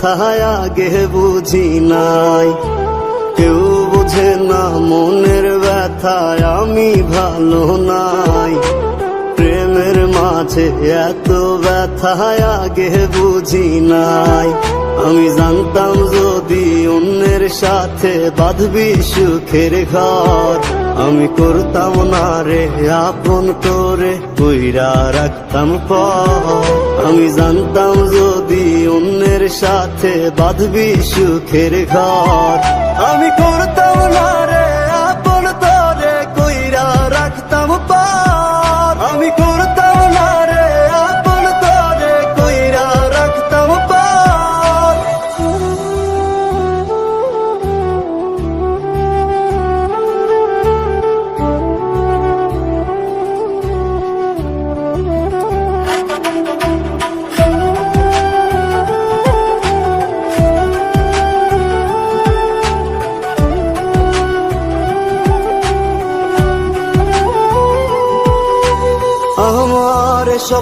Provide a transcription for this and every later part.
ব্যথায় আগে বুঝি নাই। কেউ বুঝে না মনের ব্যথায় আমি ভালো নাই। প্রেমের মাঝে এত ব্যথায় আগে বুঝি নাই। আমি জানতাম যদি অন্যের সাথে বাঁধবি সুখের ঘর, আমি করতাম না রে, আপন করে কইরা রাখতাম পর আমি জানতাম যদি অন্যের সাথে বাঁধবি সুখের ঘর। আমি করতাম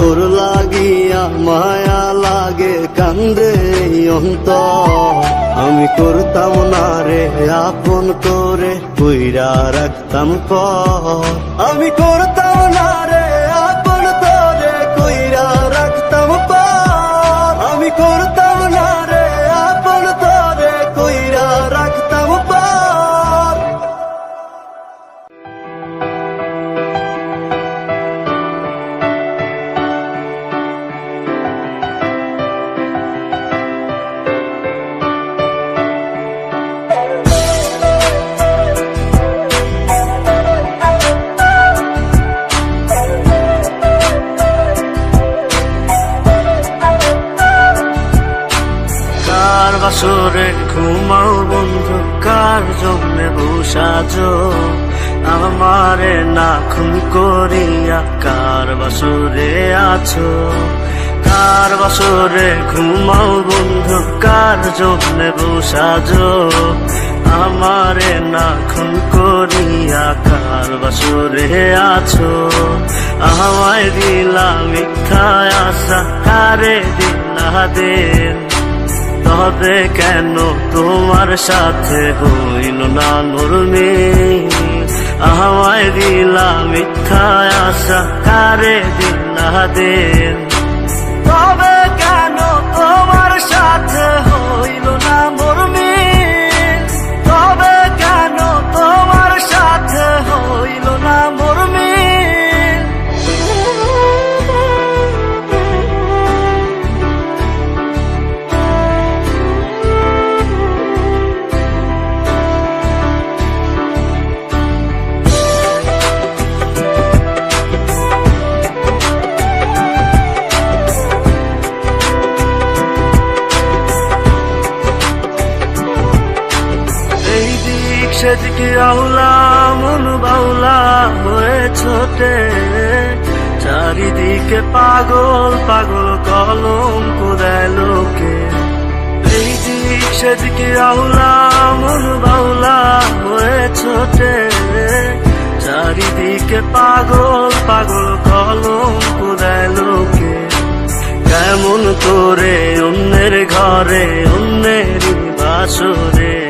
তোর লাগিয়া মায়া লাগে কান্দে অন্ত আমি করতাম না রে, আপন করে কইরা রাখতাম পর। আমি করতাম না রে, আপন করে কইরা রাখতাম পর। আমি করতাম কার জন্যে বসাজ আমারে না খুন করিয়া কার বাসরে আছো? কার বাসরে ঘুমাও বন্ধু, কার জন্যে বসাজ আমারে না খুন করিয়া কার বাসরে আছো? আমায় দিলা মিথ্যা আশা কারে দিলা দেন তবে কেন তোমার সাথে হইল না নুরমি? আমায় দিলা মিথ্যা আশা, কারে দিলা তবে কেন তোমার সাথে সেদিকে আউলা, মন বাউলা, হয়ে ছোটে। চারিদিকে পাগল পাগল কলম দেয় লোকে। এই দিক সেদিকে আহুলা মন বাউলা, হয়ে ছোটে। চারিদিকে পাগল পাগল কলম দেয় লোকে। কেমন করে অন্যের ঘরে অন্যের বাসরে।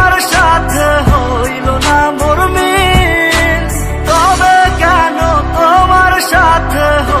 সাথে হইল না মোর মিল। তবে কেন তোমার সাথে হইল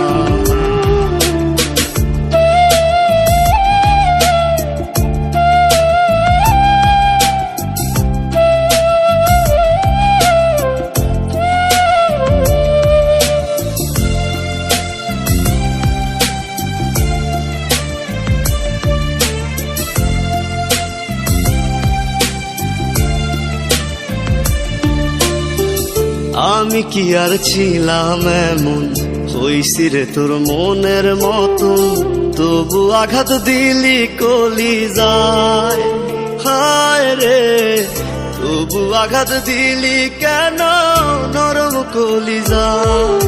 আমি কি আর ছিলাম এমন? হইছি রে তোর মনের মতন তবু আঘাত দিলি কলি যায়। হায় রে, তবু আঘাত দিলি কেন? নরম কলি যায়।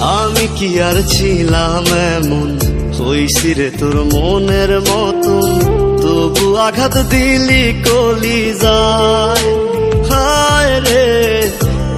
আমি কি আর ছিলাম এমন? হইছি রে তোর মনের মতন তবু আঘাত দিলি কলি যায়। হায় রে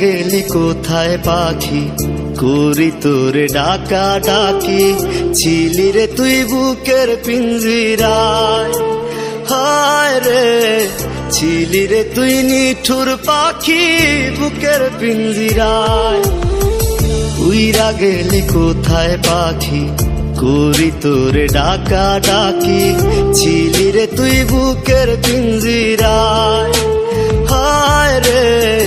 গেলি কোথায় পাখি? করি তোরে ডাকা ডাকি। ছিলি রে তুই বুকের পিঞ্জিরায়। হায় রে, ছিলি রে তুই নিঠুর পাখি বুকের পিঞ্জিরায়। উইরা গেলি কোথায় পাখি? করি তোরে ডাকা ডাকি। ছিলি রে তুই বুকের পিঞ্জিরায়। হায় রে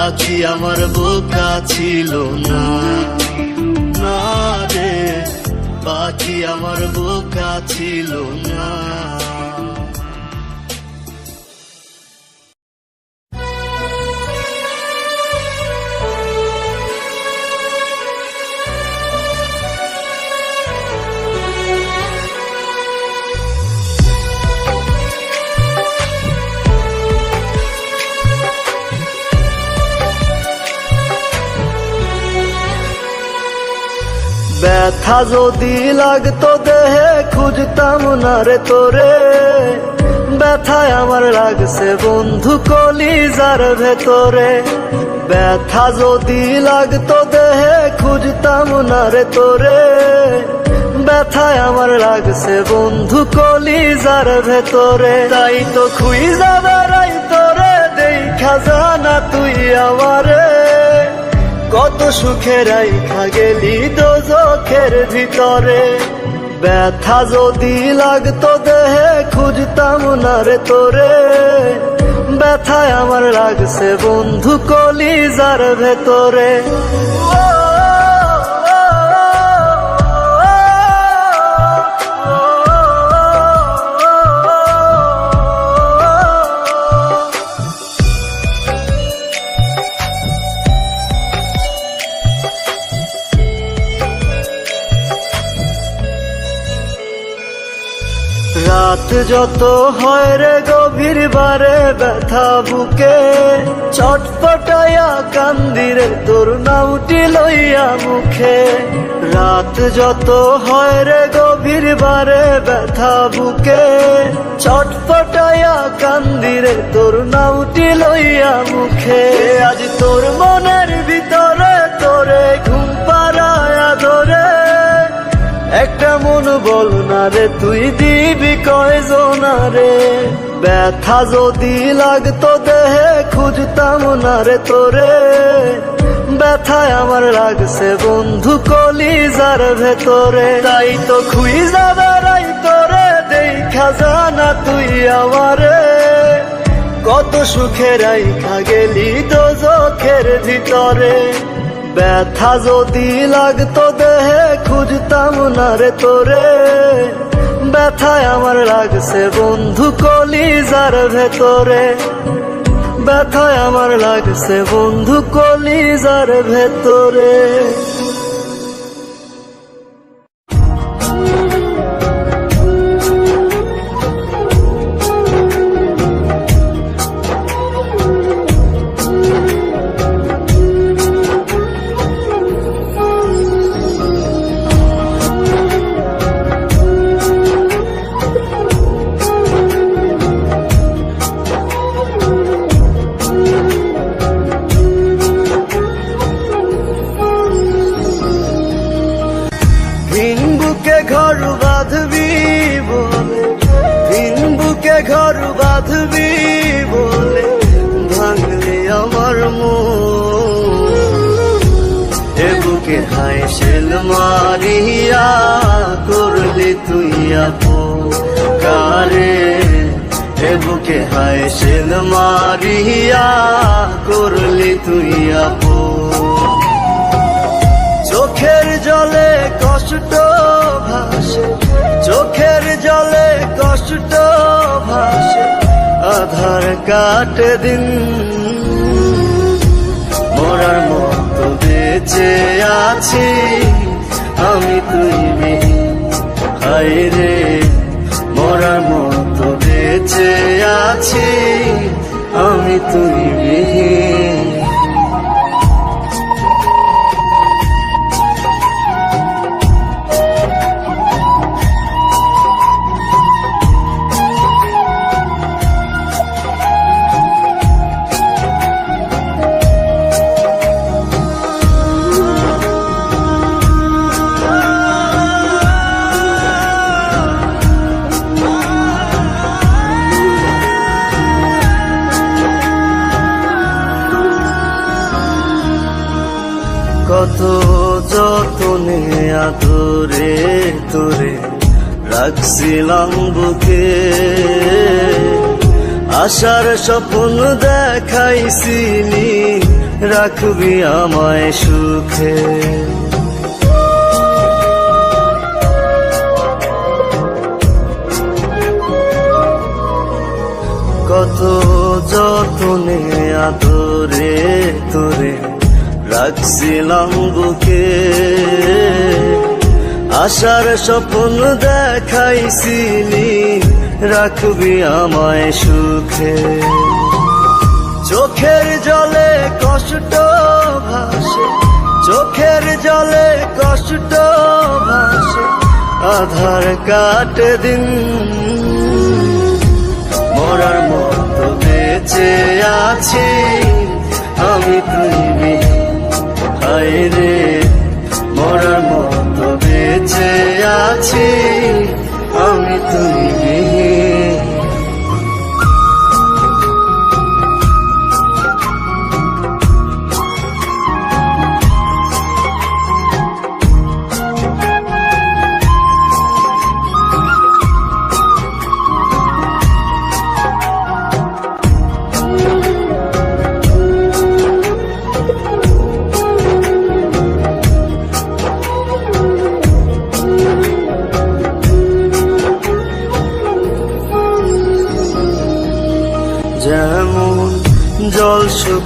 পাখি আমার বোকা ছিল না। না রে পাখি আমার বোকা ছিল না। ব্যথা যদি লাগতো দেহে, খুঁজতাম না রে তোরে। ব্যথায় আমার লাগছে বন্ধু কলিজার ভেতরে। ব্যথা যদি লাগতো দেহে, খুঁজতাম না রে তোরে। ব্যথায় আমার লাগছে বন্ধু কলিজার ভেতরে। তাই তো খুঁজা বেড়াই তোরে, দেখা জানা তুই আমারে। কত সুখের আইখা গেলি চোখের ভিতরে। ব্যথা যদি লাগতো দেহে, খুঁজতাম না রে তোরে। ব্যথায় আমার লাগছে বন্ধু কলিজার ভেতরে। যত হয় রে গভীর বারে ব্যথা বুকে, চটপটায়া কান্দিরে তোর নামটি লইয়া মুখে। রাত যত হয় রে গভীর বারে ব্যথা বুকে, চটপটায়া কান্দিরে তোর নামটি লইয়া মুখে। আজ তোর মনের ভিতরে তোরে ঘুম পাড়ায়া ধরে। একটা মন বল না রে, তুই দিবি কয়জন রে? ব্যথা যদি লাগতো দেহে, খুঁজতাম না রে তোরে। ব্যথায় আমার লাগছে বন্ধু কলিজার ভেতরে। তাই তো খুঁজা বেড়াই তোরে, দেখা জানা তুই আমারে। কত সুখের আইখা গেলি দোজখের ভিতরে। ব্যথা যদি লাগতো দেহে, খুঁজতাম না রে তোরে। ব্যথায় আমার লাগছে বন্ধু কলিজার ভেতরে। ব্যথায় আমার লাগছে বন্ধু কলিজার ভেতরে। বুকে ঘর বাঁধবি বলে ভাঙলে আমার এ বুকে হায় শেল মারিয়া, করলি তুই কারে? এ বুকে হায় শেল মারিয়া, করলি তুই চোখের জলে কষ্ট ভাসে চোখের জলে কষ্ট ভাসে, আধার কাটে দিন। মরার মতো বেঁচে আছি, আমি তুই বিহীন হায় রে। মরার মতো বেঁচে আছি, আমি তুই বিহীন আশার স্বপ্ন দেখাইছিলি রাখবি আমায় সুখে। কত যতনে আদরে তোরে রাখছিলাম বুকে। আশার স্বপ্ন দেখাইছিলি রাখবি আমায় সুখে চোখের জলে কষ্ট ভাসে, চোখের জলে কষ্ট ভাসে, আধার কাটে দিন মরার মতো বেঁচে আছি, আমি বিহীন। হায় রে মরার মতো বেঁচে আছি আমি তুই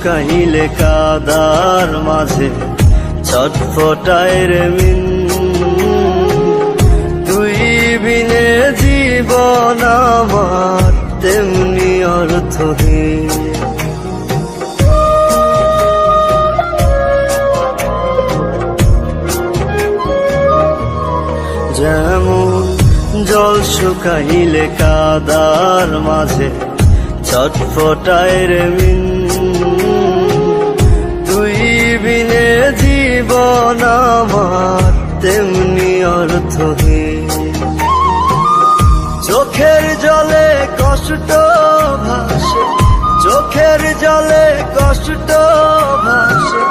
শুকাইলে কাদার মাঝে, ছটফটায় রে মিন। তুই বিনে জীবন আমার তেমনি অর্থহীন। যেমন জল শুকাইলে কাদার মাঝে, ছটফটায় রে মিন। জীবন আমার তেমনি অর্থহীন। চোখের জলে কষ্ট ভাসে, চোখের জলে কষ্ট ভাসে,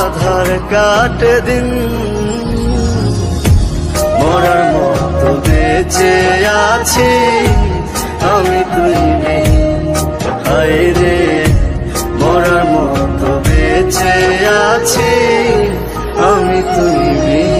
আধার কাটে দিন। মরার মতো বেঁচে আছি, আমি তুই নেই রে। মরার মতো বেঁচে আছি আমি তুই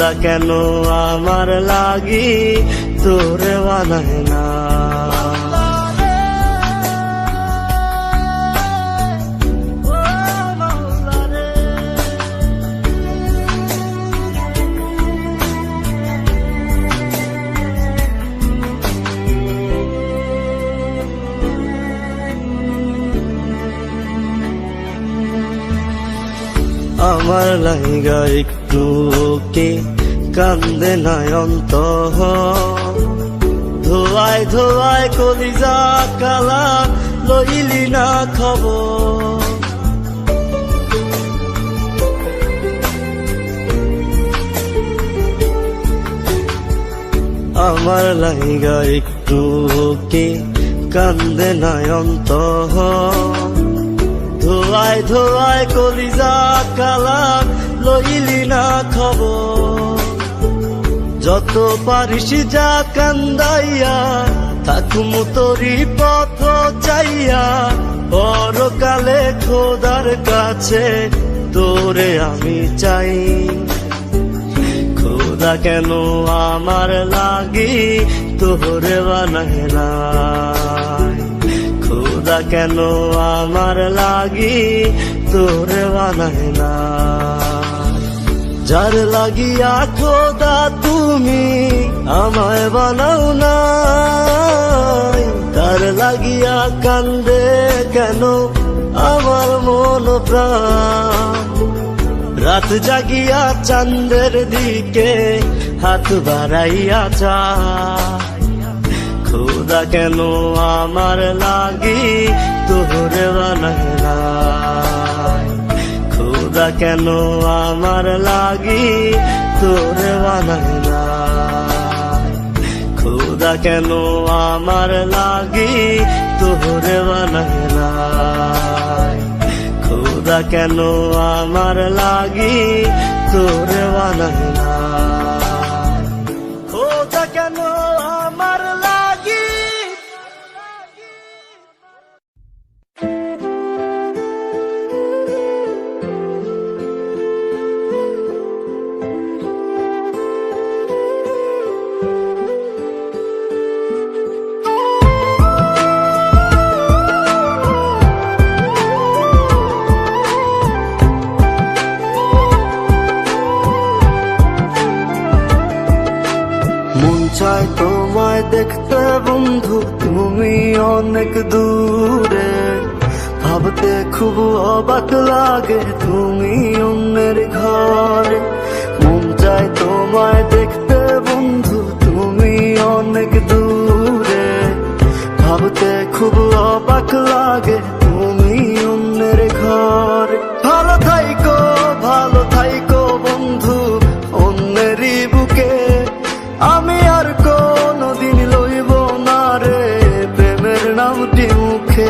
খোদা কেন আমার লাগি তোরে বানায় না আমার লাইগা একটু কে কান্দে নয়ন্ত ধোয়ায় ধোয়ায় কলিজা কালা লইলি না খবর। আমার লাইগা একটু কে কান্দে নয়ন্ত ধোয়ায় ধোয়ায় কলিজা কালা লইলি না খবর। যত পারিস যা কান্দাইয়া, থাকুম তোরি পথ চাইয়া। পরকালে খোদার কাছে তোরে আমি চাই। খোদা কেন আমার লাগি তোরে নাই? খোদা কেন আমার লাগি তোরে বানায় না যার লাগিয়া খোদা তুমি আমায় বানাও না তার লাগিয়া কান্দে কেন আমার মন প্রাণ? রাত জাগিয়া চান্দের দিকে হাত বাড়াইয়া চায় খোদা কেন আমার লাগি বানায় নাই? খোদা কেন আমার লাগি? তোর বানায় না খোদা কেন আমার লাগি? তোর বানায় না খোদা কেন আমার লাগি? তোর বানায় নামটি মুখে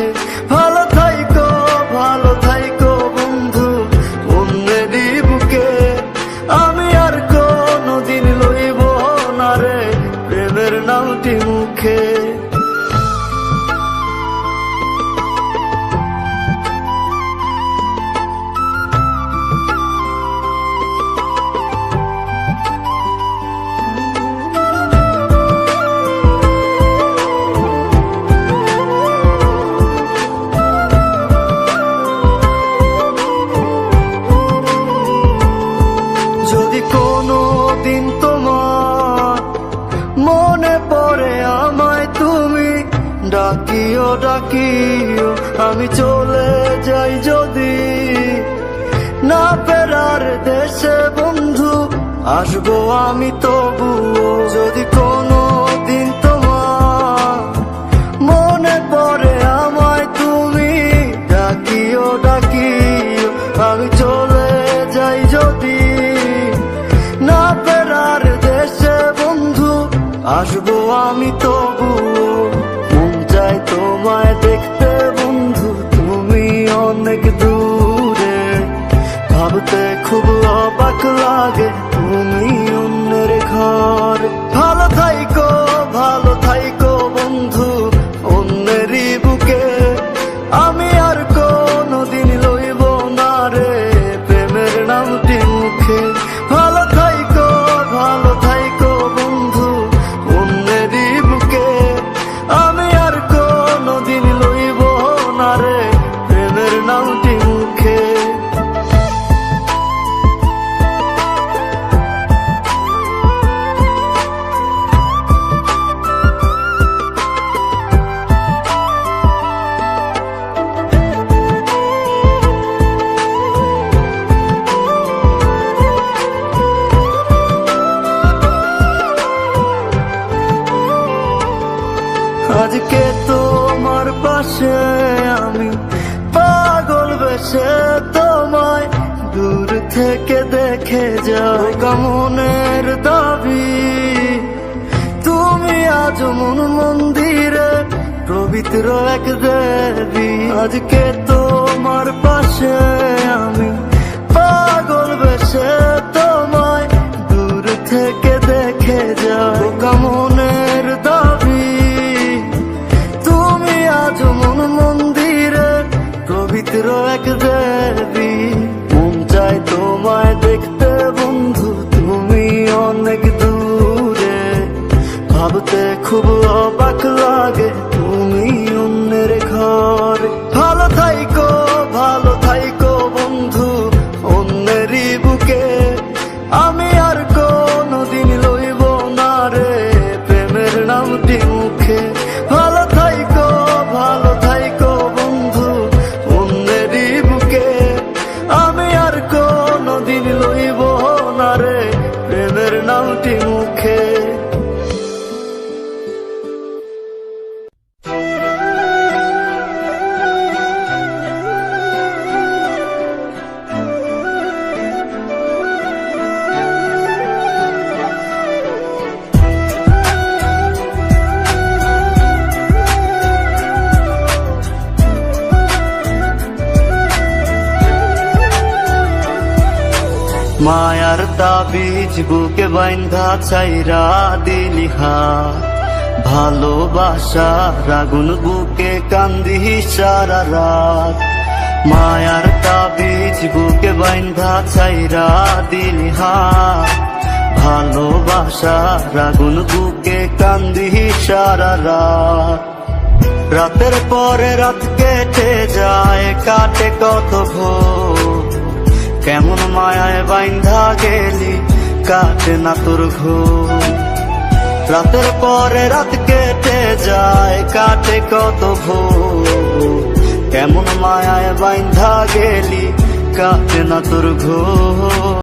এক দেবী। মন চাই তোমায় দেখতে বন্ধু তুমি অনেক দূরে। ভাবতে খুব অবাক লাগে কাটা বীজ বুকে বাইন্ধা চাইরা দিলিহা। ভালোবাসা রাগুন বুকে কান্দিহি সারা রাত। মায়ার তাবিজ বুকে বাইন্ধা চাইরা দিলিহা। ভালোবাসা রাগুন বুকে কান্দিহি সারা রাত। রাতের পরে রাত কেটে যায়, কাটে কত ভোর। কেমন মায়ায় বাইন্ধা গেলি, কাটে না তোর ঘুম। রাতের পরে রাত কেটে যায়, কাটে কত ভোর। কেমন মায়ায় বাইন্ধা গেলি, কাটে না তোর ঘো